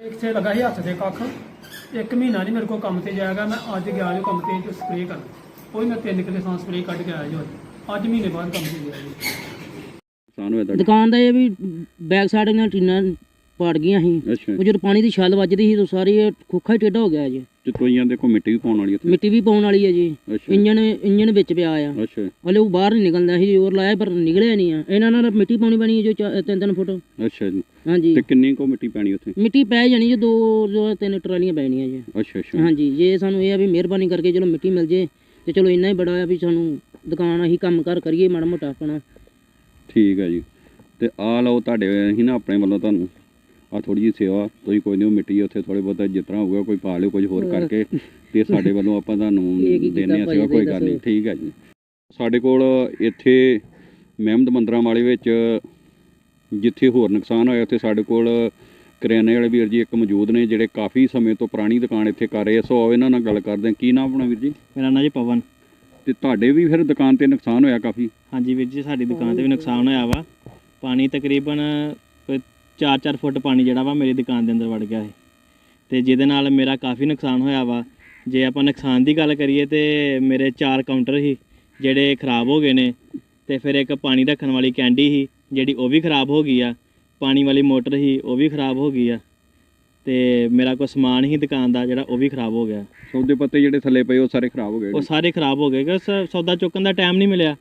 ਇੱਥੇ ਲੱਗਾ ਸੀ ਹੱਥ ਦੇ ਕੱਖ। ਇੱਕ ਮਹੀਨਾ ਨਹੀਂ ਮੇਰੇ ਕੋਲ ਕੰਮ ਤੇ ਜਾਏਗਾ ਮੈਂ ਅੱਜ ਗਿਆ ਜੋ ਕੰਮ ਤੇ ਸਪਰੇਅ ਕਰਨ। ਕੋਈ ਮੈਂ ਤਿੰਨ ਕਿਲੇ ਸਾਂ ਸਪਰੇਅ ਕੱਢ ਕੇ ਆਇਆ ਜੋ ਅੱਜ। ਅੱਜ ਮਹੀਨੇ ਬਾਅਦ ਕੰਮ ਤੇ ਗਿਆ ਜੀ ਨੁਕਸਾਨ ਹੋਇਆ ਤੁਹਾਡਾ? ਦੁਕਾਨ ਦਾ ਇਹ ਵੀ ਬੈਕ ਸਾਈਡ ਦੀਆਂ ਟੀਨਾਂ ਪਾੜ ਗਈਆਂ ਸੀ। ਅੱਛਾ। ਉਹ ਜਦੋਂ ਪਾਣੀ ਦੀ ਛੱਲ ਵੱਜਦੀ ਸੀ ਤਾਂ ਸਾਰੀ ਇਹ ਖੋਖਾ ਹੀ ਟੇਢਾ ਹੋ ਗਿਆ ਜੀ। ਤੇ ਜਾਂਦੇ ਕੋ ਮਿੱਟੀ ਵੀ ਪਾਉਣ ਵਾਲੀ ਉੱਥੇ? ਮਿੱਟੀ ਵੀ ਪਾਉਣ ਵਾਲੀ ਹੈ ਜੀ। ਅੱਛਾ। ਇੰਜਨ ਇੰਜਨ ਵਿੱਚ ਪਿਆ ਆ। ਅੱਛਾ। ਹਲੇ ਉਹ ਬਾਹਰ ਨਹੀਂ ਨਿਕਲਦਾ ਸੀ ਜ਼ੋਰ ਲਾਇਆ ਪਰ ਨਿਕਲਿਆ ਨਹੀਂ ਆ। ਇਹਨਾਂ ਨਾਲ ਮਿੱਟੀ ਪਾਉਣੀ ਪੈਣੀ ਹੈ ਜੋ ਚਾ- ਤਿੰਨ ਤਿੰਨ ਫੁੱਟ। ਅੱਛਾ ਜੀ। ਹਾਂਜੀ। ਤੇ ਕਿੰਨੀ ਕੋ ਮਿੱਟੀ ਪੈਣੀ ਉੱਥੇ? ਮਿੱਟੀ ਪੈ ਜਾਣੀ ਜੀ ਦੋ ਜੋ ਤਿੰਨ ਟਰਾਲੀਆਂ ਪੈਣੀਆਂ ਜੀ। ਅੱਛਾ ਅੱਛਾ। ਹਾਂਜੀ। ਜੇ ਸਾਨੂੰ ਇਹ ਆ ਵੀ ਮਿਹਰਬਾਨੀ ਕਰਕੇ ਚਲੋ ਮਿੱਟੀ ਮਿਲ ਜੇ ਤੇ ਚਲੋ ਇੰਨਾ ਹੀ ਬੜਾ ਆ ਵੀ ਸਾਨੂੰ ਦੁਕਾਨ ਅਸੀਂ ਕੰਮ ਕਾਰ ਕਰੀਏ ਮਾੜਾ ਮੋਟਾ ਆਪਣਾ। ਠੀਕ ਹੈ ਜੀ। ਤੇ ਆ ਲਓ ਤੁਹਾਡੇ ਅਸੀਂ ਨਾ ਆਪਣੇ ਵੱਲੋਂ ਤੁਹਾਨੂੰ ਆ ਥੋੜੀ ਜਿਹੀ ਸੇਵਾ ਤੁਸੀਂ ਕੋਈ ਨਹੀਂ ਮਿੱਟੀ ਉੱਥੇ ਥੋੜੇ ਬਹੁਤਾ ਜਿਸ ਤਰ੍ਹਾਂ ਹੋਊਗਾ ਕੋਈ ਪਾ ਲਿਓ ਕੁਝ ਹੋਰ ਕਰਕੇ ਤੇ ਸਾਡੇ ਵੱਲੋਂ ਆਪਾਂ ਤੁਹਾਨੂੰ ਦੇਣੇ ਆ ਸੇਵਾ ਕੋਈ। ਗੱਲ ਨਹੀਂ ਠੀਕ ਹੈ ਜੀ। ਸਾਡੇ ਕੋਲ ਇੱਥੇ ਮਹਿਮਦ ਮੰਦਰਾਂ ਵਾਲੇ ਵਿੱਚ ਜਿੱਥੇ ਹੋਰ ਨੁਕਸਾਨ ਹੋਇਆ ਉੱਥੇ ਸਾਡੇ ਕੋਲ ਕਰਿਆਨੇ ਵਾਲੇ ਵੀਰ ਜੀ ਇੱਕ ਮੌਜੂਦ ਨੇ ਜਿਹੜੇ ਕਾਫੀ ਸਮੇਂ ਤੋਂ ਪੁਰਾਣੀ ਦੁਕਾਨ ਇੱਥੇ ਕਰ ਰਹੇ ਆ। ਸੋ ਆਓ ਇਹਨਾਂ ਨਾਲ ਗੱਲ ਕਰਦੇ ਹਾਂ। ਕੀ ਨਾਮ ਆਪਣਾ ਵੀਰ ਜੀ? ਮੇਰਾ ਨਾਂ ਜੀ ਪਵਨ। ਤੇ ਤੁਹਾਡੇ ਵੀ ਫਿਰ ਦੁਕਾਨ ਤੇ ਨੁਕਸਾਨ ਹੋਇਆ ਕਾਫੀ? ਹਾਂਜੀ ਵੀਰ ਜੀ ਸਾਡੀ ਦੁਕਾਨ ਤੇ ਵੀ ਨੁਕਸਾਨ ਹੋਇਆ ਵਾ। ਪਾਣੀ ਤਕਰੀਬਨ 4-4 ਫੁੱਟ ਪਾਣੀ ਜਿਹੜਾ ਵਾ ਮੇਰੀ ਦੁਕਾਨ ਦੇ ਅੰਦਰ ਵੜ ਗਿਆ ਸੀ। ਤੇ ਜਿਹਦੇ ਨਾਲ ਮੇਰਾ ਕਾਫੀ ਨੁਕਸਾਨ ਹੋਇਆ ਵਾ। ਜੇ ਆਪਾਂ ਨੁਕਸਾਨ ਦੀ ਗੱਲ ਕਰੀਏ ਤੇ ਮੇਰੇ ਚਾਰ ਕਾਊਂਟਰ ਸੀ ਜਿਹੜੇ ਖਰਾਬ ਹੋ ਗਏ ਨੇ। ਤੇ ਫਿਰ ਇੱਕ ਪਾਣੀ ਰੱਖਣ ਵਾਲੀ ਕੈਂਡੀ ਸੀ ਜਿਹੜੀ ਉਹ ਵੀ ਖਰਾਬ ਹੋ ਗਈ ਆ। ਪਾਣੀ ਵਾਲੀ ਮੋਟਰ ਸੀ ਉਹ ਵੀ ਖਰਾਬ ਹੋ ਗਈ ਆ। ਤੇ ਮੇਰਾ ਕੋਈ ਸਮਾਨ ਹੀ ਦੁਕਾਨ ਦਾ ਜਿਹੜਾ ਉਹ ਵੀ ਖਰਾਬ ਹੋ ਗਿਆ। ਸੌਦੇ ਪੱਤੇ ਜਿਹੜੇ ਥੱਲੇ ਪਏ ਉਹ ਸਾਰੇ ਖਰਾਬ ਹੋ ਗਏ ਉਹ। ਸਾਰੇ ਖਰਾਬ ਹੋ ਗਏ ਕਿ ਸੌਦਾ ਚੁੱਕਣ ਦਾ ਟਾਈਮ ਨਹੀਂ ਮਿਲਿਆ।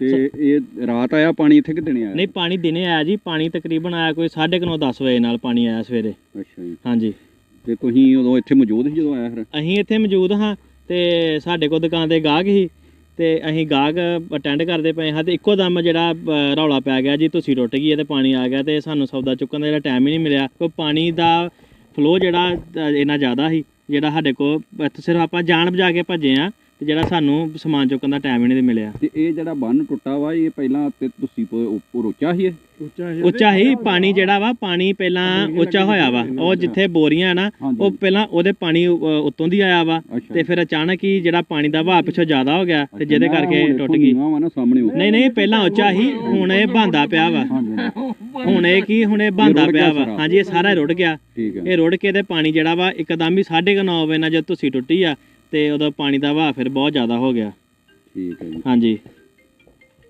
ਤੇ ਇਹ ਰਾਤ ਆਇਆ ਪਾਣੀ ਇੱਥੇ ਕਿ ਦਿਨੇ ਆਇਆ? ਨਹੀਂ ਪਾਣੀ ਦਿਨੇ ਆਇਆ ਜੀ ਪਾਣੀ ਤਕਰੀਬਨ ਆਇਆ ਕੋਈ 9:30 10 ਵਜੇ ਨਾਲ ਪਾਣੀ ਆਇਆ ਸਵੇਰੇ। ਅੱਛਾ ਜੀ। ਹਾਂਜੀ। ਤੇ ਤੁਸੀਂ ਉਦੋਂ ਇੱਥੇ ਮੌਜੂਦ ਸੀ ਜਦੋਂ ਆਇਆ ਫਿਰ? ਅਸੀਂ ਇੱਥੇ ਮੌਜੂਦ ਹਾਂ ਤੇ ਸਾਡੇ ਕੋਲ ਦੁਕਾਨ ਤੇ ਗਾਹਕ ਸੀ ਤੇ ਅਸੀਂ ਗਾਹਕ ਅਟੈਂਡ ਕਰਦੇ ਪਏ ਹਾਂ ਤੇ ਇੱਕੋ ਦਮ ਜਿਹੜਾ ਰੌਲਾ ਪੈ ਗਿਆ ਜੀ ਤੁਸੀਂ ਟੁੱਟ ਗਈ ਤੇ ਪਾਣੀ ਆ ਗਿਆ ਤੇ ਸਾਨੂੰ ਸੌਦਾ ਚੁੱਕਣ ਦਾ ਜਿਹੜਾ ਟਾਈਮ ਹੀ ਨਹੀਂ ਮਿਲਿਆ। ਕੋਈ ਪਾਣੀ ਦਾ ਫਲੋ ਜਿਹੜਾ ਇੰਨਾ ਜ਼ਿਆਦਾ ਸੀ ਜਿਹੜਾ ਸਾਡੇ ਕੋਲ ਸਿਰਫ ਆਪਾਂ ਜਾਣ ਬਜਾ ਕੇ ਭੱਜੇ ਆ ਤੇ ਜਿਹੜਾ ਸਾਨੂੰ ਸਮਾਨ ਚੁੱਕਣ ਦਾ ਟਾਈਮ ਹੀ ਨਹੀਂ ਮਿਲਿਆ। ਤੇ ਇਹ ਜਿਹੜਾ ਬੰਨ ਟੁੱਟਾ ਵਾ ਇਹ ਪਹਿਲਾਂ ਤੇ ਤੁਸੀਂ ਪ- ਉੱਪਰ ਉੱਚਾ ਸੀ ਇਹ? ਉੱਚਾ ਹੀ ਪਾਣੀ ਜਿਹੜਾ ਵਾ ਪਾਣੀ ਪਹਿਲਾਂ ਉੱਚਾ ਹੋਇਆ ਵਾ। ਉਹ ਜਿੱਥੇ ਬੋਰੀਆਂ ਨਾ ਹਾਂਜੀ। ਉਹ ਪਹਿਲਾਂ ਉਹਦੇ ਪਾਣੀ ਉੱਤੋਂ ਦੀ ਆਇਆ ਵਾ। ਅੱਛਾ। ਤੇ ਫਿਰ ਅਚਾਨਕ ਹੀ ਜਿਹੜਾ ਪਾਣੀ ਦਾ ਵਹਾਅ ਪਿੱਛੋਂ ਜ਼ਿਆਦਾ ਹੋ ਗਿਆ ਤੇ ਜਿਹਦੇ ਕਰਕੇ ਟੁੱਟ ਗਈ। ਨੀਵਾਂ ਵਾ ਨਾ ਸਾਹਮਣੇ ਉਹ। ਨਹੀਂ ਨਹੀਂ ਪਹਿਲਾਂ ਉੱਚਾ ਹੀ ਹੁਣ ਇਹ ਬਾਂਦਾ ਪਿਆ ਵਾ। ਹਾਂਜੀ ਹੁਣ ਇਹ ਕੀ ਹੁਣ ਇਹ ਬਾਂਦਾ ਰੁੜ ਗਿਆ ਪਿਆ ਵਾ। ਸਾਰਾ। ਹਾਂਜੀ ਇਹ ਸਾਰਾ ਰੁੜ ਗਿਆ। ਠੀਕ ਹੈ। ਇਹ ਰੁੜ ਕੇ ਤੇ ਪਾਣੀ ਜਿਹੜਾ ਵਾ ਇੱਕਦਮ ਹੀ 9:30 ਵਜੇ ਨਾਲ ਜਦ ਤੁਸੀਂ ਟੁੱਟੀ ਆ ਤੇ ਉਹਦਾ ਪਾਣੀ ਦਾ ਵਹਾਅ ਫਿਰ ਬਹੁਤ ਜ਼ਿਆਦਾ ਹੋ ਗਿਆ। ਠੀਕ ਹੈ ਜੀ। ਹਾਂਜੀ।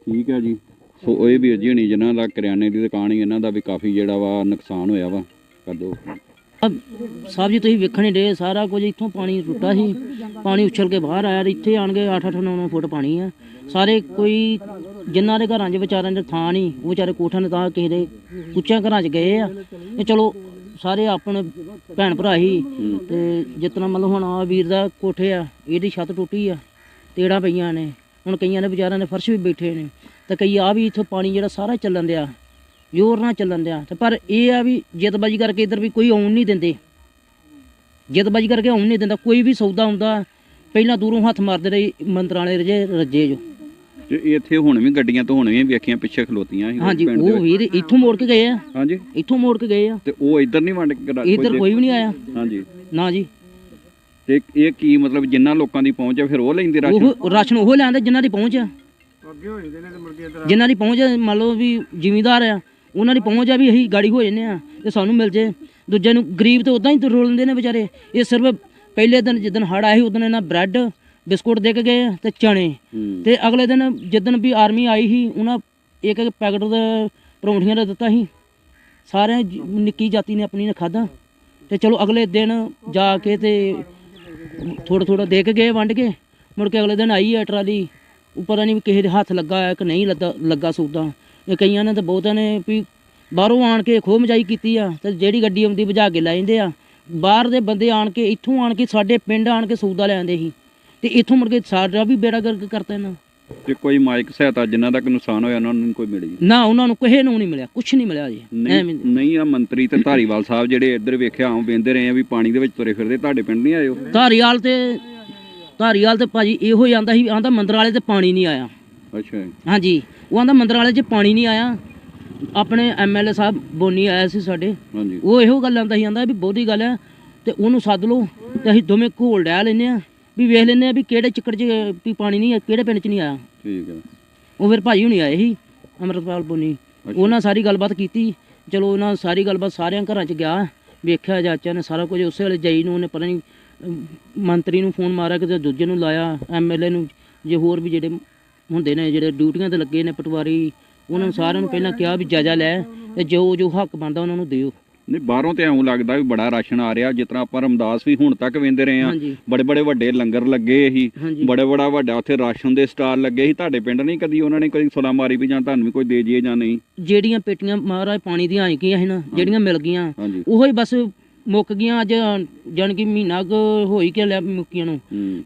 ਠੀਕ ਹੈ ਜੀ। ਸੋ ਇਹ ਵੀਰ ਜੀ ਹਣੀ ਜਿਨ੍ਹਾਂ ਦਾ ਕਰਿਆਨੇ ਦੀ ਦੁਕਾਨ ਹੀ ਇਹਨਾਂ ਦਾ ਵੀ ਕਾਫੀ ਜਿਹੜਾ ਵਾ ਨੁਕਸਾਨ ਹੋਇਆ ਵਾ। ਕਰ ਦੋ। ਸਾਹਿਬ ਜੀ ਤੁਸੀਂ ਵੇਖਣ ਡੇ ਸਾਰਾ ਕੁਝ ਇੱਥੋਂ ਪਾਣੀ ਟੁੱਟਾ ਸੀ। ਪਾਣੀ ਉਛਲ ਕੇ ਬਾਹਰ ਆਇਆ ਇੱਥੇ ਆਣ ਕੇ 8-8 9-9 ਫੁੱਟ ਪਾਣੀ ਆ। ਸਾਰੇ ਕੋਈ ਜਿਨ੍ਹਾਂ ਦੇ ਘਰਾਂ 'ਚ ਵਿਚਾਰਿਆਂ ਦੇ ਥਾਂ ਨਹੀਂ ਉਹ ਵਿਚਾਰੇ ਕੋਠਾਂ ਦੇ ਤਾਂ ਕਿਸੇ ਦੇ ਉੱਚਿਆਂ ਘਰਾਂ 'ਚ ਗਏ ਆ। ਤੇ ਚਲੋ ਸਾਰੇ ਆਪਣੇ ਭੈਣ ਭਰਾ ਹੀ ਤੇ ਜਿਤਨਾ ਮਤਲਬ ਹੁਣ ਆ ਵੀਰ ਦਾ ਕੋਠੇ ਆ ਇਹਦੀ ਛੱਤ ਟੁੱਟੀ ਆ ਤੇੜਾਂ ਪਈਆਂ ਨੇ ਹੁਣ ਕਈਆਂ ਦੇ ਵਿਚਾਰਿਆਂ ਦੇ ਫਰਸ਼ ਵੀ ਬੈਠੇ ਨੇ ਤੇ ਕਈ ਆ ਵੀ ਇੱਥੋਂ ਪਾਣੀ ਜਿਹੜਾ ਸਾਰਾ ਚੱਲਣ ਦਿਆ ਜ਼ੋਰ ਨਾਲ ਚੱਲਣ ਦਿਆ ਤੇ ਪਰ ਇਹ ਆ ਵੀ ਜਿੱਦਬਾਜੀ ਕਰਕੇ ਇੱਧਰ ਵੀ ਕੋਈ ਆਉਣ ਨਹੀਂ ਦਿੰਦੇ। ਜਿੱਦਬਾਜੀ ਕਰਕੇ ਆਉਣ ਨਹੀਂ ਦਿੰਦਾ ਕੋਈ ਵੀ ਸੌਦਾ ਹੁੰਦਾ ਪਹਿਲਾਂ ਦੂਰੋਂ ਹੱਥ ਮਾਰਦੇ ਰਹੇ ਮੰਤਰਾਂ ਵਾਲੇ ਰਜੇ ਰੱਜੇ ਜੋ। ਤੇ ਇੱਥੇ ਹੁਣ ਵੀ ਗੱਡੀਆਂ ਤੋਂ ਹੁਣ ਵੀ ਵੇਖੀਆਂ ਪਿੱਛੇ ਖਲੋਤੀਆਂ ਸੀ ਹਾਂਜੀ ਪਿੰਡ ਦੇ ਉਹ ਵਿੱਚ। ਵੀਰ ਇੱਥੋਂ ਮੋੜ ਕੇ ਗਏ ਆ। ਹਾਂਜੀ। ਇੱਥੋਂ ਮੋੜ ਕੇ ਗਏ ਆ। ਤੇ ਉਹ ਇੱਧਰ ਨਹੀਂ ਵੰਡ ਕੇ ਰਾ- ਇੱਧਰ ਕੋਈ ਵੀ ਨਹੀਂ ਆਇਆ। ਹਾਂਜੀ। ਨਾ ਜੀ। ਤੇ ਇਹ ਕੀ ਮਤਲਬ ਜਿੰਨਾ ਲੋਕਾਂ ਦੀ ਪਹੁੰਚ ਹੈ ਫਿਰ ਉਹ ਲੈਂਦੇ ਰਾਸ਼ਨ? ਉਹ ਰਾਸ਼ਨ ਉਹ ਲੈਂਦੇ ਜਿਨ੍ਹਾਂ ਦੀ ਪਹੁੰਚ ਆ। ਜਿਨ੍ਹਾਂ ਦੀ ਪਹੁੰਚ ਆ, ਮੰਨ ਲਓ ਵੀ ਜ਼ਿਮੀਂਦਾਰ ਆ ਉਹਨਾਂ ਦੀ ਪਹੁੰਚ ਆ ਵੀ ਅਸੀਂ ਗਾੜੀ ਹੋ ਜੰਨੇ ਆ ਤੇ ਸਾਨੂੰ ਮਿਲ ਜੇ। ਦੂਜੇ ਨੂੰ ਗਰੀਬ ਤੇ ਉਦਾਂ ਹੀ ਰੋਲਦੇ ਨੇ ਵਿਚਾਰੇ। ਇਹ ਸਿਰਫ ਪਹਿਲੇ ਦਿਨ ਜਿੱਦਣ ਹੜ ਆਇਆ ਸੀ ਉਦੋਂ ਇਹਨਾਂ ਬ੍ਰੈਡ ਬਿਸਕੁਟ ਦੇ ਕੇ ਗਏ ਤੇ ਚਣੇ। ਤੇ ਅਗਲੇ ਦਿਨ ਜਿੱਦਣ ਵੀ ਆਰਮੀ ਆਈ ਸੀ ਉਹਨਾਂ ਇੱਕ ਇੱਕ ਪੈਕਟ ਦੇ ਪਰੌਂਠੀਆਂ ਦਾ ਦਿੱਤਾ ਸੀ। ਸਾਰੇ ਨਿੱਕੀ ਜਾਤੀ ਨੇ ਆਪਣੀ ਨੇ ਖਾਦਾ ਤੇ ਚਲੋ ਅਗਲੇ ਦਿਨ ਜਾ ਕੇ ਤੇ ਥੋੜਾ ਥੋੜਾ ਦੇ ਕੇ ਗਏ ਵੰਡ ਕੇ। ਮੁੜ ਕੇ ਅਗਲੇ ਦਿਨ ਆਈ ਹੈ ਟਰਾਲੀ। ਉੱਪਰ ਨਹੀਂ ਕਿਸੇ ਦੇ ਹੱਥ ਲੱਗਾ ਹੈ ਕਿ ਨਹੀਂ ਲੱਗਾ ਲੱਗਾ ਸੌਦਾ। ਇਹ ਕਈਆਂ ਨੇ ਤਾਂ ਬਹੁਤਾਂ ਨੇ ਵੀ ਬਾਹਰੋਂ ਆਣ ਕੇ ਖੋਹ ਮਜਾਈ ਕੀਤੀ ਆ। ਤੇ ਜਿਹੜੀ ਗੱਡੀ ਆਉਂਦੀ ਭਜਾ ਕੇ ਲੈ ਜਾਂਦੇ ਆ। ਬਾਹਰ ਦੇ ਬੰਦੇ ਆਣ ਕੇ ਇੱਥੋਂ ਆਣ ਕੇ ਸਾਡੇ ਪਿੰਡ ਆਣ ਕੇ ਸੌਦਾ ਲੈ ਆਉਂਦੇ ਸੀ। ਤੇ ਇੱਥੋਂ ਮੁੜ ਕੇ ਸਾਡਾ ਵੀ ਬੇੜਾ ਗਰਕ ਕਰਤਾ ਇਹਨਾਂ ਤੇ ਕੋਈ ਮਾਈਕ ਸਹਾਇਤਾ ਜਿਨ੍ਹਾਂ ਤੱਕ ਨੁਕਸਾਨ ਹੋਇਆ ਉਹਨਾਂ ਨੂੰ ਕੋਈ ਮਿਲੀ? ਨਾ ਉਹਨਾਂ ਨੂੰ ਕਿਸੇ ਨੂੰ ਨਹੀਂ ਮਿਲਿਆ ਕੁਝ ਨਹੀਂ ਮਿਲਿਆ ਜੀ ਨਹੀਂ ਆ ਮੰਤਰੀ ਤੇ ਧਾਰੀਵਾਲ ਸਾਹਿਬ ਜਿਹੜੇ ਇੱਧਰ ਵੇਖਿਆ ਆਉਂ ਵੇਂਦੇ ਰਹੇ ਆ ਵੀ ਪਾਣੀ ਦੇ ਵਿੱਚ ਤੁਰੇ ਫਿਰਦੇ ਤੁਹਾਡੇ ਪਿੰਡ ਨਹੀਂ ਉਹ? ਧਾਰੀਵਾਲ ਤੇ ਧਾਰੀਵਾਲ ਤੇ ਭਾਜੀ ਇਹੋ ਹੀ ਆਂਦਾ ਸੀ ਆਂਦਾ ਮੰਦਰ ਵਾਲੇ ਤੇ ਪਾਣੀ ਨਹੀਂ ਆਇਆ। ਅੱਛਾ। ਹਾਂਜੀ ਉਹ ਆਂਦਾ ਮੰਦਰ ਵਾਲੇ 'ਚ ਪਾਣੀ ਨਹੀਂ ਆਇਆ। ਆਪਣੇ ਐਮਐਲਏ ਸਾਹਿਬ ਬੋਨੀ ਆਇਆ ਸੀ ਸਾਡੇ ਹਾਂਜੀ। ਉਹ ਇਹੋ ਗੱਲ ਆਂਦਾ ਸੀ ਆਂਦਾ ਵੀ ਬਹੁਤੀ ਗੱਲ ਹੈ ਤੇ ਉਹਨੂੰ ਸੱਦ ਲਓ ਤੇ ਅਸੀਂ ਦੋਵੇਂ ਘੋਲ ਡਹਿ ਲੈਨੇ ਆ ਵੀ ਵੇਖ ਲੈਨੇ ਆ ਵੀ ਕਿਹੜੇ ਚੱਕਰ 'ਚ ਵੀ ਪਾਣੀ ਨਹੀਂ ਕਿਹੜੇ ਪਿੰਡ 'ਚ ਨਹੀਂ ਆਇਆ। ਠੀਕ ਹੈ ਉਹ ਫਿਰ ਭਾਈ ਹੁਣੀ ਆਏ ਸੀ ਅੰਮ੍ਰਿਤਪਾਲ ਬੋਨੀ। ਉਹਨਾਂ ਸਾਰੀ ਗੱਲਬਾਤ ਕੀਤੀ। ਚਲੋ ਉਹਨਾਂ ਸਾਰੀ ਗੱਲਬਾਤ ਸਾਰਿਆਂ ਘਰਾਂ 'ਚ ਗਿਆ। ਵੇਖਿਆ ਚਾਚਾ ਨੇ ਸਾਰਾ ਕੁਝ ਉਸੇ ਵੇਲੇ ਜਈ ਨੂੰ ਉਹਨੇ ਪਤਾ ਨਹੀਂ ਮੰਤਰੀ ਨੂੰ ਫੋਨ ਮਾਰਿਆ ਕਿਤੇ ਦੂਜੇ ਨੂੰ ਲਾਇਆ ਐਮਐਲਏ ਨੂੰ ਜੇ ਹੋਰ ਵੀ ਜਿਹੜੇ ਹੁੰਦੇ ਨੇ ਜਿਹੜੇ ਡਿਊਟੀਆਂ ਤੇ ਲੱਗੇ ਨੇ ਪਟਵਾਰੀ ਉਹਨਾਂ ਨੂੰ ਸਾਰਿਆਂ ਨੂੰ ਪਹਿਲਾਂ ਕਿਹਾ ਵੀ ਜਾਜਾ ਲੈ ਤੇ ਜੋ ਜੋ ਹੱਕ ਬਣਦਾ ਉਹਨਾਂ ਨੂੰ ਦਿਓ। ਨਹੀਂ ਬਾਹਰੋਂ ਤੇ ਐਉਂ ਲੱਗਦਾ ਵੀ ਬੜਾ ਰਾਸ਼ਨ ਆ ਰਿਹਾ ਜਿਸ ਤਰ੍ਹਾਂ ਆਪਾਂ ਰਮਦਾਸ ਵੀ ਹੁਣ ਤੱਕ ਵੇਂਦੇ ਰਹੇ ਆ ਬੜੇ ਬੜੇ ਵੱਡੇ ਲੰਗਰ ਲੱਗੇ ਸੀ ਬੜੇ ਬੜਾ ਵੱਡਾ ਉੱਥੇ ਰਾਸ਼ਨ ਦੇ ਸਟਾਲ ਲੱਗੇ ਸੀ। ਤੁਹਾਡੇ ਪਿੰਡ ਨਹੀਂ ਕਦੀ ਉਹਨਾਂ ਨੇ ਕਦੀ ਸੁਲਾ ਮਾਰੀ ਵੀ ਜਾਂ ਤੁਹਾਨੂੰ ਵੀ ਕੋਈ ਦੇ ਜੀਏ ਜਾਂ ਨਹੀਂ? ਜਿਹੜੀਆਂ ਪੇਟੀਆਂ ਮਹਾਰਾਜ ਪਾਣੀ ਦੀਆਂ ਆਈਆਂ ਸੀ ਨਾ ਜਿਹੜੀਆਂ ਮਿਲ ਗਈਆਂ ਉਹੋ ਹੀ ਬਸ ਮੁੱਕ ਗਈਆਂ ਅੱਜ ਜਾਣ ਕਿ ਮਹੀਨਾ ਕੁ ਹੋਈ ਕਿ ਲਿਆ ਮੁੱਕੀਆਂ ਨੂੰ।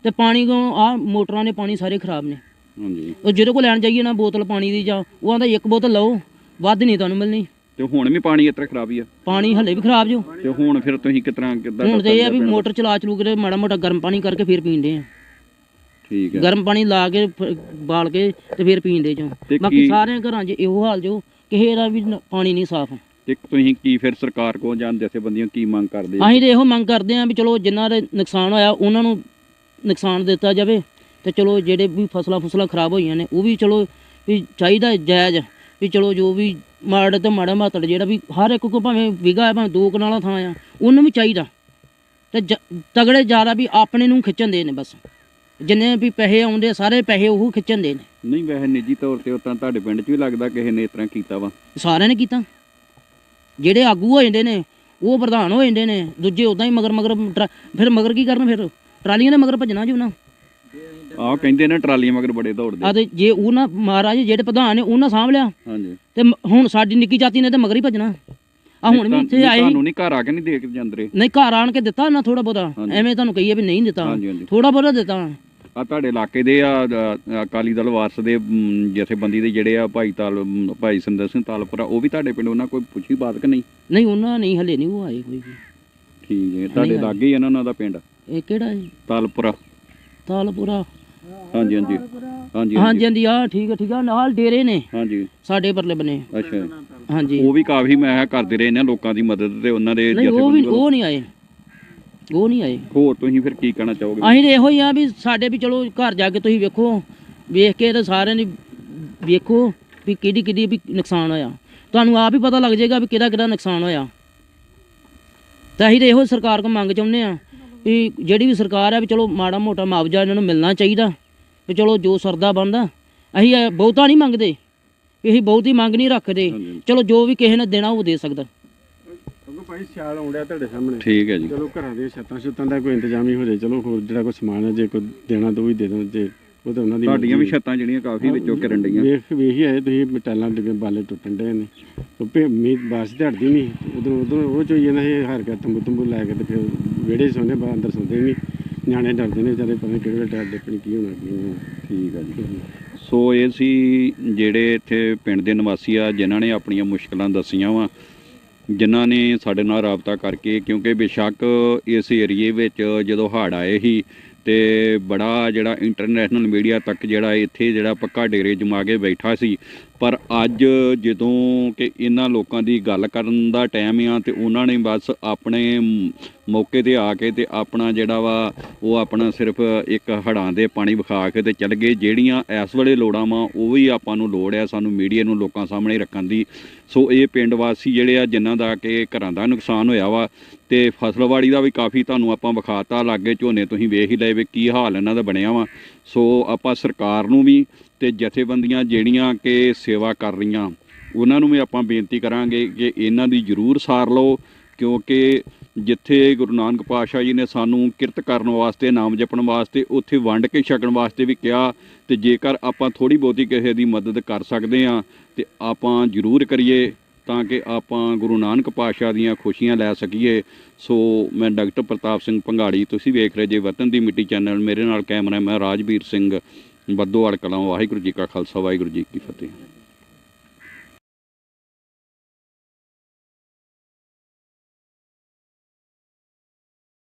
ਤੇ ਪਾਣੀ ਕੋ ਆ ਮੋਟਰਾਂ ਦੇ ਪਾਣੀ ਸਾਰੇ ਖਰਾਬ ਨੇ। ਹਾਂਜੀ। ਉਹ ਜਿਹਦੇ ਕੋਲ ਲੈਣ ਜਾਈਏ ਨਾ ਬੋਤਲ ਪਾਣੀ ਦੀ ਜਾਂ ਉਹ ਆਂਦਾ ਇੱਕ ਬੋਤਲ ਲਓ ਵੱਧ ਨਹੀਂ ਤੁਹਾਨੂੰ ਮਿਲਣੀ। ਤੇ ਹੁਣ ਵੀ ਪਾਣੀ ਇਸ ਤਰ੍ਹਾਂ ਖਰਾਬ ਹੀ ਆ। ਪਾਣੀ ਹੱਲੇ ਵੀ ਖਰਾਬ ਜੋ। ਤੇ ਹੁਣ ਫਿਰ ਤੁਸੀਂ ਤਰ੍ਹਾਂ ਕਿੱਦਾਂ ਹੁਣ ਤੇ ਇਹ ਆ ਵੀ ਮੋਟਰ ਚਲਾ ਚਲੂ ਕੇ ਮਾੜਾ ਮੋਟਾ ਗਰਮ ਪਾਣੀ ਕਰਕੇ ਫਿਰ ਪੀਂਦੇ ਆ। ਠੀਕ ਹੈ ਗਰਮ ਪਾਣੀ ਲਾ ਕੇ ਬਾਲ ਕੇ ਤੇ ਫਿਰ ਪੀਂਦੇ ਤੇ ਬਾਕੀ ਸਾਰਿਆਂ ਘਰਾਂ 'ਚ ਇਹੋ ਹਾਲ ਜੋ ਕਿਸੇ ਦਾ ਵੀ ਪਾਣੀ ਨਹੀਂ ਸਾਫ਼। ਤੇ ਤੁਸੀਂ ਕੀ ਫਿਰ ਸਰਕਾਰ ਕੋਲ ਜਾਂ ਜਥੇਬੰਦੀਆਂ ਕੀ ਮੰਗ ਕਰਦੇ? ਅਸੀਂ ਤੇ ਇਹੋ ਮੰਗ ਕਰਦੇ ਆਂ ਵੀ ਚਲੋ ਜਿਨ੍ਹਾਂ ਦੇ ਨੁਕਸਾਨ ਹੋਇਆ ਉਹਨਾਂ ਨੂੰ ਨੁਕਸਾਨ ਦਿੱਤਾ ਜਾਵੇ ਤੇ ਚਲੋ ਜਿਹੜੇ ਵੀ ਫਸਲਾਂ ਫਸਲਾਂ ਖਰਾਬ ਹੋਈਆਂ ਨੇ ਉਹ ਵੀ ਚਲੋ ਵੀ ਚਾਹੀਦਾ ਜਾਇਜ਼। ਵੀ ਚਲੋ ਜੋ ਵੀ ਮਾੜੇ ਤੇ ਮਾੜਾ ਮਾਤੜ ਜਿਹੜਾ ਵੀ ਹਰ ਇੱਕ ਕੋ ਭਾਵੇਂ ਵਿਗਾ ਹੈ ਭਾਵੇਂ ਦੋ ਕਨਾਲਾਂ ਥਾਂ ਆ ਉਹਨੂੰ ਵੀ ਚਾਹੀਦਾ। ਤੇ ਤਗੜੇ ਜ਼ਿਆਦਾ ਵੀ ਆਪਣੇ ਨੂੰ ਖਿੱਚਣ ਦੇ ਨੇ ਬਸ। ਜਿੰਨੇ ਵੀ ਪੈਸੇ ਆਉਂਦੇ ਸਾਰੇ ਪੈਸੇ ਉਹ ਖਿੱਚਣ ਦੇ ਨੇ। ਨਹੀਂ ਵੈਸੇ ਨਿੱਜੀ ਤੌਰ ਤੇ ਉਹ ਤਾਂ ਤੁਹਾਡੇ ਪਿੰਡ 'ਚ ਵੀ ਲੱਗਦਾ ਕਿਸੇ ਨੇ ਇਸ ਤਰ੍ਹਾਂ ਕੀਤਾ ਵਾ। ਸਾਰਿਆਂ ਨੇ ਕੀਤਾ। ਜਿਹੜੇ ਆਗੂ ਹੋ ਜਾਂਦੇ ਨੇ ਉਹ ਪ੍ਰਧਾਨ ਹੋ ਜਾਂਦੇ ਨੇ ਦੂਜੇ ਉਦਾਂ ਹੀ ਮਗਰ ਮਗਰ ਫਿਰ ਮਗਰ ਕੀ ਕਰਨ ਫਿਰ? ਟਰਾਲੀਆਂ ਦੇ ਮਗਰ ਭੱਜਣਾ ਜੀ ਉਹਨਾਂ। ਆਹ ਕਹਿੰਦੇ ਨੇ ਟਰਾਲੀਆਂ ਮਗਰ ਬੜੇ ਦੌੜਦੇ। ਆ ਤੇ ਜੇ ਉਹਨਾਂ ਮਹਾਰਾਜ ਜਿਹੜੇ ਪ੍ਰਧਾਨ ਨੇ ਉਹਨਾਂ ਸਾਂਭ ਲਿਆ ਹਾਂਜੀ। ਤੇ ਮ- ਹੁਣ ਸਾਡੀ ਨਿੱਕੀ ਜਾਤੀ ਨੇ ਤੇ ਮਗਰ ਹੀ ਭੱਜਣਾ। ਆ ਹੁਣ ਵੀ ਇੱਥੇ ਆਏ ਸੀ। ਤੁਹਾਨੂੰ ਨਹੀਂ ਘਰ ਆ ਕੇ ਨਹੀਂ ਦੇ ਕੇ ਜਾਂਦੇ ਨਹੀਂ ਘਰ ਆਣ ਕੇ ਦਿੱਤਾ ਨਾ ਥੋੜਾ ਬਹੁਤਾ। ਐਵੇਂ ਤੁਹਾਨੂੰ ਕਹੀਏ ਵੀ ਨਹੀਂ ਦਿੱਤਾ। ਹਾਂਜੀ ਹਾਂਜੀ। ਥੋੜਾ ਬਹੁਤਾ ਦਿੱਤਾ। ਆ ਤੁਹਾਡੇ ਇਲਾਕੇ ਦੇ ਆ ਅ, ਅਕਾਲੀ ਦਲ ਵਾਰਸ ਦੇ ਮ, ਜਥੇਬੰਦੀ ਦੇ ਜਿਹੜੇ ਆ ਭਾਈ ਤਾਲ ਮ, ਭਾਈ ਸਿੰਦਰ ਸਿੰਘ ਤਾਲਪੁਰਾ ਉਹ ਵੀ ਤੁਹਾਡੇ ਪਿੰਡ ਉਹਨਾਂ ਕੋਈ ਪੁੱਛੀ ਬਾਤ ਕਿ ਨਹੀਂ? ਨਹੀਂ ਉਹਨਾਂ ਨਹੀਂ ਹਲੇ ਨਹੀਂ ਉਹ ਆਏ ਕੋਈ ਵੀ। ਠੀਕ ਹੈ। ਤੁਹਾਡੇ ਲਾਗੇ ਹੀ ਆ ਨਾ ਉਹਨਾਂ ਦਾ ਪਿੰਡ? ਇਹ ਕਿਹੜਾ ਹੈ? ਤਾਲਪੁਰਾ। ਤਾਲਪੁਰਾ। ਹਾਂਜੀ ਹਾਂਜੀ। ਹਾਂਜੀ ਹਾਂਜੀ। ਹਾਂਜੀ ਆ ਠੀਕ ਹੈ ਠੀਕ ਆ ਨਾਲ ਡੇਰੇ ਨੇ। ਹਾਂਜੀ। ਸਾਡੇ ਪਰਲੇ ਬਨੇ। ਅੱਛਾ। ਹਾਂਜੀ। ਉਹ ਵੀ ਕਾਫੀ ਮੈਂ ਕਿਹਾ ਕਰਦੇ ਰਹੇ ਨੇ ਲੋਕਾਂ ਦੀ ਮਦਦ ਤੇ ਉਹਨਾਂ ਦੇ ਨਹੀਂ ਉਹ ਵੀ। ਉਹ ਨਹੀਂ ਆਏ। ਉਹ ਨਹੀਂ ਆਏ। ਹੋਰ ਤੁਸੀਂ ਫਿਰ ਕੀ ਕਹਿਣਾ ਚਾਹੋਗੇ? ਅਸੀਂ ਤੇ ਇਹੋ ਹੀ ਆ ਵੀ ਸਾਡੇ ਵੀ ਚਲੋ ਘਰ ਜਾ ਕੇ ਤੁਸੀਂ ਵੇਖੋ। ਵੇਖ ਕੇ ਤੇ ਸਾਰਿਆਂ ਦੀ ਵੇਖੋ ਵੀ ਕਿਹਦੀ ਕਿਹਦੀ ਵੀ ਨੁਕਸਾਨ ਹੋਇਆ। ਤੁਹਾਨੂੰ ਆਪ ਹੀ ਪਤਾ ਲੱਗ ਜਾਏਗਾ ਵੀ ਕਿਹਦਾ ਕਿਹਦਾ ਨੁਕਸਾਨ ਹੋਇਆ। ਤਾਂ ਅਸੀਂ ਤੇ ਇਹੋ ਸਰਕਾਰ ਕੋਲ ਮੰਗ ਚਾਹੁੰਦੇ ਆ ਵੀ ਜਿਹੜੀ ਵੀ ਸਰਕਾਰ ਆ ਵੀ ਚਲੋ ਮਾੜਾ ਮੋਟਾ ਮੁਆਵਜ਼ਾ ਇਹਨਾਂ ਨੂੰ ਮਿਲਣਾ ਚਾਹੀਦਾ ਵੀ ਚਲੋ ਜੋ ਸਰਦਾ ਬਣਦਾ ਅਸੀਂ ਇਹ ਬਹੁਤਾ ਨਹੀਂ ਮੰਗਦੇ ਅਸੀਂ ਬਹੁਤੀ ਮੰਗ ਨਹੀਂ ਰੱਖਦੇ। ਚਲੋ ਜੋ ਵੀ ਕਿਸੇ ਨੇ ਦੇਣਾ ਉਹ ਦੇ ਸਕਦਾ। ਕਿਉਂਕਿ ਭਾਈ ਸਿਆਲ ਤੁਹਾਡੇ ਸਾਹਮਣੇ। ਠੀਕ ਹੈ ਜੀ। ਚਲੋ ਘਰਾਂ ਦੀਆਂ ਛੱਤਾਂ ਛੁੱਤਾਂ ਦਾ ਕੋਈ ਇੰਤਜ਼ਾਮ ਹੀ ਹੋ ਜਾਏ ਚਲੋ ਹੋਰ ਜਿਹੜਾ ਕੋਈ ਸਮਾਨ ਹੈ ਜੇ ਕੋਈ ਦੇਣਾ ਤਾਂ ਉਹ ਵੀ ਦੇ ਦੇਣ ਜੇ ਉਹ ਤਾਂ ਉਹਨਾਂ ਦੀ ਤੁਹਾਡੀਆਂ ਵੀ। ਛੱਤਾਂ ਜਿਹੜੀਆਂ ਕਾਫੀ ਵਿੱਚੋਂ ਕਿਰਨ ਡਈਆਂ। ਵੇਖ ਵੇਖ ਹੀ ਆਏ ਤੁਸੀਂ ਮਟਾਲਾਂ ਡਿੱਗੇ ਬਾਲੇ ਟੁੱਟਣ ਡਏ ਨੇ। ਭੇ ਮੀਂਹ ਬਾਰਿਸ਼ ਤੇ ਹਟਦੀ ਨਹੀਂ। ਉਧਰ ਉਧਰ ਉਹ ਚੋਈ ਜਾਂਦਾ ਇਹ ਹਾਰ ਕੇ ਤੰਬੂ ਤੰਬੂ ਲੈ ਕੇ ਤੇ ਫਿਰ ਵਿਹੜੇ ਸੌਂਦੇ ਬਾਹਰ ਅੰਦਰ ਸੌਂਦੇ ਨਹੀਂ। ਨਿਆਣੇ ਡਰਦੇ ਨੇ ਵਿਚਾਰੇ ਪਤਾ ਕਿਹੜੇ ਵੇਲੇ ਡਰ ਕੀ ਹੋਣਾ ਕੀ ਹੋਣਾ। ਠੀਕ ਹੈ ਜੀ। ਸੋ ਇਹ ਸੀ ਜਿਹੜੇ ਇੱਥੇ ਪਿੰਡ ਦੇ ਨਿਵਾਸੀ ਆ ਜਿਨ੍ਹਾਂ ਨੇ ਆਪਣੀਆਂ ਮੁਸ਼ਕਲਾਂ ਦੱਸੀਆਂ ਵਾ ਜਿਨ੍ਹਾਂ ਨੇ ਸਾਡੇ ਨਾਲ ਰਾਬਤਾ ਕਰਕੇ ਕਿਉਂਕਿ ਬੇਸ਼ੱਕ ਇਸ ਏਰੀਏ ਵਿੱਚ ਜਦੋਂ ਹੜ੍ਹ ਆਏ ਸੀ ਤੇ ਬੜਾ ਜਿਹੜਾ ਇੰਟਰਨੈਸ਼ਨਲ ਮੀਡੀਆ ਤੱਕ ਜਿਹੜਾ ਇੱਥੇ ਜਿਹੜਾ ਪੱਕਾ ਡੇਰੇ ਜਮਾ ਕੇ ਬੈਠਾ ਸੀ। ਪਰ ਅੱਜ ਜਦੋਂ ਕਿ ਇਹਨਾਂ ਲੋਕਾਂ ਦੀ ਗੱਲ ਕਰਨ ਦਾ ਟਾਈਮ ਆ ਤੇ ਉਹਨਾਂ ਨੇ ਬਸ ਆਪਣੇ ਮੌਕੇ ਤੇ ਆ ਕੇ ਤੇ ਆਪਣਾ ਜਿਹੜਾ ਵਾ, ਉਹ ਆਪਣਾ ਸਿਰਫ ਇੱਕ ਹੜਾਂ ਦੇ ਪਾਣੀ ਵਿਖਾ ਕੇ ਤੇ ਚੱਲ ਗਏ। ਜਿਹੜੀਆਂ ਇਸ ਵੇਲੇ ਲੋੜਾਂ ਵਾ, ਉਹ ਵੀ ਆਪਾਂ ਨੂੰ ਲੋੜ ਆ ਸਾਨੂੰ ਮੀਡੀਆ ਨੂੰ ਲੋਕਾਂ ਸਾਹਮਣੇ ਰੱਖਣ ਦੀ। ਸੋ ਇਹ ਪਿੰਡ ਵਾਸੀ ਜਿਹੜੇ ਆ, ਜਿਨ੍ਹਾਂ ਦਾ ਕਿ ਘਰਾਂ ਦਾ ਨੁਕਸਾਨ ਹੋਇਆ ਵਾ, ਤੇ ਫਸਲਵਾੜੀ ਦਾ ਵੀ ਕਾਫੀ ਤੁਹਾਨੂੰ ਆਪਾਂ ਵਿਖਾਤਾ। ਲਾਗੇ ਝੋਨੇ ਤੁਸੀਂ ਵੇਖ ਹੀ ਲਏ ਵੀ ਕੀ ਹਾਲ ਇਹਨਾਂ ਦਾ ਬਣਿਆ ਵਾ। ਸੋ ਆਪਾਂ ਸਰਕਾਰ ਨੂੰ ਵੀ ਤੇ ਜਥੇਬੰਦੀਆਂ ਜਿਹੜੀਆਂ ਕਿ ਸੇਵਾ ਕਰ ਰਹੀਆਂ, ਉਹਨਾਂ ਨੂੰ ਵੀ ਆਪਾਂ ਬੇਨਤੀ ਕਰਾਂਗੇ ਕਿ ਇਹਨਾਂ ਦੀ ਜ਼ਰੂਰ ਸਾਰ ਲਓ, ਕਿਉਂਕਿ ਜਿੱਥੇ ਗੁਰੂ ਨਾਨਕ ਪਾਤਸ਼ਾਹ ਜੀ ਨੇ ਸਾਨੂੰ ਕਿਰਤ ਕਰਨ ਵਾਸਤੇ, ਨਾਮ ਜਪਣ ਵਾਸਤੇ, ਉੱਥੇ ਵੰਡ ਕੇ ਛਕਣ ਵਾਸਤੇ ਵੀ ਕਿਹਾ ਤੇ ਜੇਕਰ ਆਪਾਂ ਥੋੜੀ ਬਹੁਤੀ ਕਿਸੇ ਦੀ ਮਦਦ ਕਰ ਸਕਦੇ ਆ ਤੇ ਆਪਾਂ ਜ਼ਰੂਰ ਕਰੀਏ। ਤਾਂ ਕਿ ਆਪਾਂ ਗੁਰੂ ਨਾਨਕ ਪਾਤਸ਼ਾਹ ਦੀਆਂ ਖੁਸ਼ੀਆਂ ਲੈ ਸਕੀਏ। ਸੋ ਮੈਂ ਡਾਕਟਰ ਪ੍ਰਤਾਪ ਸਿੰਘ ਪੰਘਾੜੀ, ਤੁਸੀਂ ਵੇਖ ਰਹੇ ਜੇ ਵਤਨ ਦੀ ਮਿੱਟੀ ਚੈਨਲ। ਮੇਰੇ ਨਾਲ ਕੈਮਰਾਮੈਨ ਰਾਜਵੀਰ ਸਿੰਘ, ਬੱਦੋਵਾਲ ਕਲਾਂ। ਵਾਹਿਗੁਰੂ ਜੀ ਕਾ ਖਾਲਸਾ, ਵਾਹਿਗੁਰੂ ਜੀ ਕੀ ਫਤਿਹ।